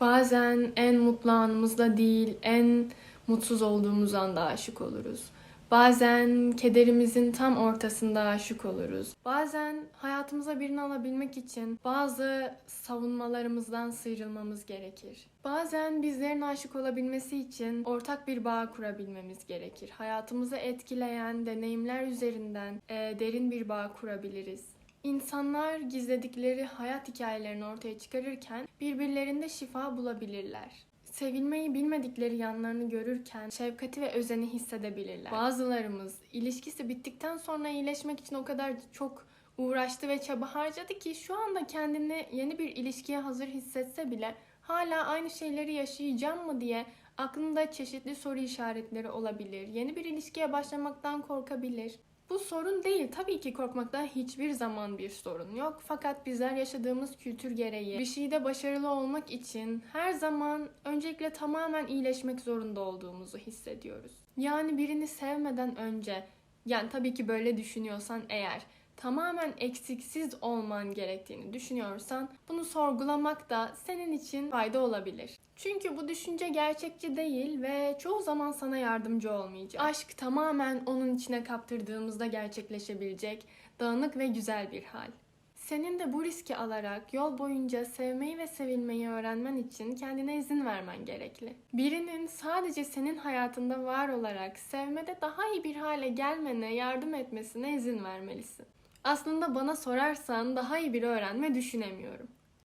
Bazen en mutlu anımızda değil, en mutsuz olduğumuz anda aşık oluruz. Bazen kederimizin tam ortasında aşık oluruz. Bazen hayatımıza birini alabilmek için bazı savunmalarımızdan sıyrılmamız gerekir. Bazen bizlerin aşık olabilmesi için ortak bir bağ kurabilmemiz gerekir. Hayatımızı etkileyen deneyimler üzerinden e, derin bir bağ kurabiliriz. İnsanlar gizledikleri hayat hikayelerini ortaya çıkarırken birbirlerinde şifa bulabilirler. Sevilmeyi bilmedikleri yanlarını görürken şefkati ve özeni hissedebilirler. Bazılarımız ilişkisi bittikten sonra iyileşmek için o kadar çok uğraştı ve çaba harcadı ki şu anda kendini yeni bir ilişkiye hazır hissetse bile hala aynı şeyleri yaşayacağım mı diye aklında çeşitli soru işaretleri olabilir. Yeni bir ilişkiye başlamaktan korkabilir. Bu sorun değil. Tabii ki korkmakta hiçbir zaman bir sorun yok. Fakat bizler yaşadığımız kültür gereği bir şeyde başarılı olmak için her zaman öncelikle tamamen iyileşmek zorunda olduğumuzu hissediyoruz. Yani birini sevmeden önce, yani tabii ki böyle düşünüyorsan eğer tamamen eksiksiz olman gerektiğini düşünüyorsan bunu sorgulamak da senin için fayda olabilir. Çünkü bu düşünce gerçekçi değil ve çoğu zaman sana yardımcı olmayacak. Aşk tamamen onun içine kaptırdığımızda gerçekleşebilecek dağınık ve güzel bir hal. Senin de bu riski alarak yol boyunca sevmeyi ve sevilmeyi öğrenmen için kendine izin vermen gerekli. Birinin sadece senin hayatında var olarak sevmede daha iyi bir hale gelmene yardım etmesine izin vermelisin. Aslında bana sorarsan daha iyi biri öğrenme düşünemiyorum.